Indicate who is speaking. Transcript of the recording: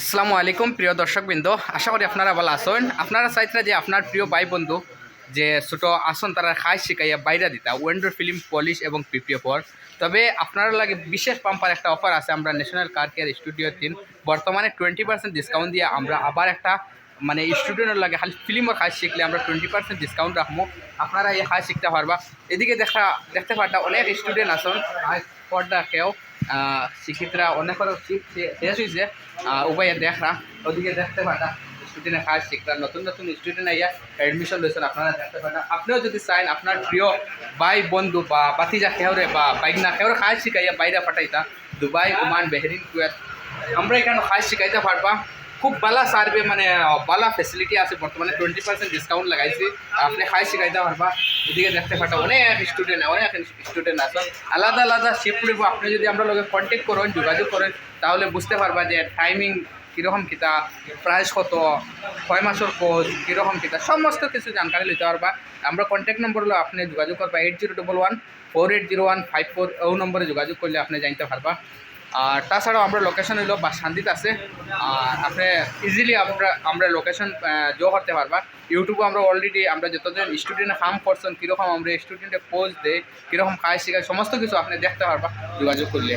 Speaker 1: আসসালামু আলাইকুম, প্রিয় দর্শকবৃন্দ। আশা করি আপনারা ভালো আছেন। আপনারা চাইতে যে আপনার প্রিয় ভাই বন্ধু, যে ছোটো আসন তারা খাই শিখাইয়া বাইরে দিতা ওয়েন্ডোর ফিল্ম পলিশ এবং পিপিএফর তবে আপনারা লাগে বিশেষ পাম্পার একটা অফার আছে, আমরা ন্যাশনাল কার কেয়ার স্টুডিও তিন বর্তমানে টোয়েন্টি পার্সেন্ট ডিসকাউন্ট দিয়ে আমরা আবার একটা মানে স্টুডেন্টের লাগে, খালি ফিল্মের কাজ শিখলে আমরা টোয়েন্টি পার্সেন্ট ডিসকাউন্ট রাখব। আপনারা এই কাজ শিখতে পারবা। এদিকে দেখা, দেখতে পারটা অনেক স্টুডেন্ট আর পর্দা কেউ শিক্ষিতরা অনেক শেষ হয়েছে উপায় দেখরা ওদিকে দেখতে পারটা স্টুডেন্টের কাজ শিখরা নতুন নতুন স্টুডেন্ট আইয়া এডমিশন লইছেন, আপনারা দেখতে পারেন আপনিও যদি চান আপনার প্রিয় ভাই, বন্ধু বা বাতিজা কেউরে বা বাইকনা কেউরে কাজ শিখাইয়া বাইরে পাঠাইতা, দুবাই, ওমান, বেহরিন, কুয়েত, আমরা এখানে কাজ শিখাইতে পারবা। খুব ভালো সার্ভে মানে ভালো ফেসিলিটি আছে বর্তমানে টোয়েন্টি পার্সেন্ট ডিসকাউন্ট লাগাইছি। আপনি খাই শিখাইতে পারবা এদিকে দেখতে পাটা অনেক স্টুডেন্ট অনেক স্টুডেন্ট আছে। আলাদা আলাদা শিফট করব আপনি যদি আমরা লগে কন্ট্যাক্ট করেন যোগাযোগ করেন তাহলে বুঝতে পারবা যে টাইমিং কীরকম কিতা প্রাইস কত, ছয় মাসের কোর্স কীরকম কিতা, সমস্ত কিছু জানকারি নিতে পারবা আমরা কন্ট্যাক্ট নম্বর হলো আপনি যোগাযোগ করবা eight zero double one four eight zero one five four ও নম্বরে যোগাযোগ করলে আপনি জানতে পারবা আর তাছাড়াও আমরা লোকেশন হইল বা শান্তিতে আছে। আর আপনি ইজিলি আমরা আমরা লোকেশন জো করতে পারবা। ইউটিউবে আমরা অলরেডি আমরা যতজন স্টুডেন্ট কাম করছেন, কীরকম আমরা স্টুডেন্টে পোজ দেয় কীরকম কাজ শেখায় সমস্ত কিছু আপনি দেখতে পারবা যোগাযোগ করলে।